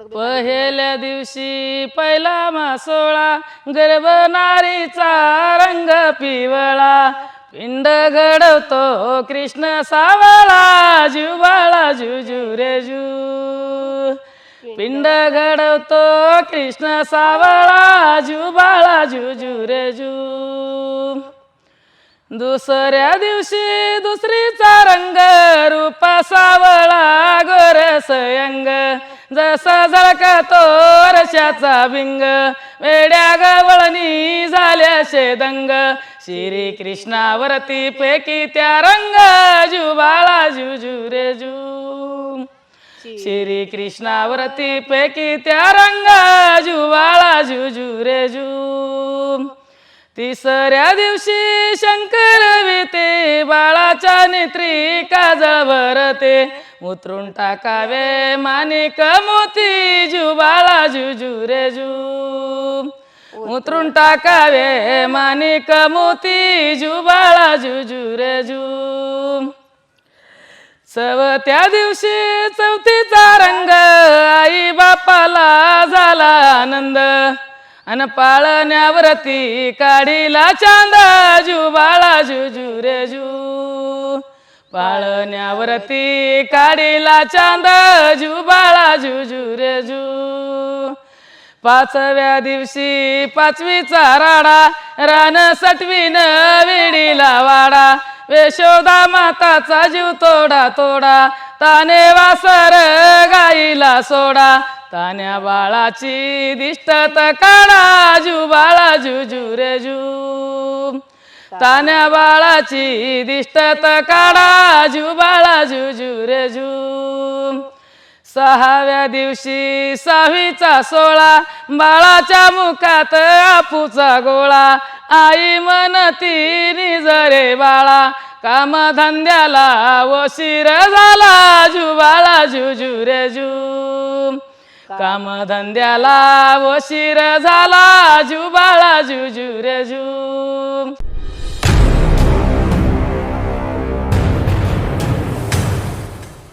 पहिल्या दिवशी पहिला मासोळा गर्भनारीचा रंग पिवळा. पिंड घडवतो कृष्ण सावळा जुबाळा जुजू रे जू. पिंड घडवतो कृष्ण सावळा जुबाळा जुजू रे जू. दुसऱ्या दिवशी दुसरीचा रंग रूप सावळा गोर सयंग. जसा झळका तोरशाचा भिंग वेड्या गवळणी झाल्या शेदंग. श्री कृष्णावरती पेकी त्या रंग. जुबाळा जुजू रे जू. श्री कृष्णावरती पेकी त्या रंग. जुवाळा जुजू रे जू. तिसऱ्या दिवशी शंकर विते बाळाच्या नेत्री काजळ भरते उतरून टाकावे माणिक मोती जुबाळा जुजू रे जू. उतरून टाकावे माणिक मोती जुबाळा जुजू रे जू. चवथ्या दिवशी चौथीचा रंग आई बापाला झाला आनंद. अन पाळण्यावरती काढीला चांदा जुबाळा जुजू रे पाळण्यावरती काढीला चांद जुबाळा जुजू रे जू. पाचव्या दिवशी पाचवीचा राडा रान सटवीन विडीला वाडा. वेशोदा माताचा जीव तोडा तोडा. ताने वासर गाईला सोडा. तान्या बाळाची दिष्टत काढा जू बाळा जुजू रे जू. तान्या बाळाची दिष्टत काढा जू बाळा जुजू रे जू. सहाव्या दिवशी सहावीचा सोळा बाळाच्या मुखात आपूचा गोळा. आई म्हणती निजरे बाळा कामधंद्याला वशीर झाला जुबाळा जुजू रे जू. कामधंद्याला वशीर झाला जुबाळा जुजू रे जू.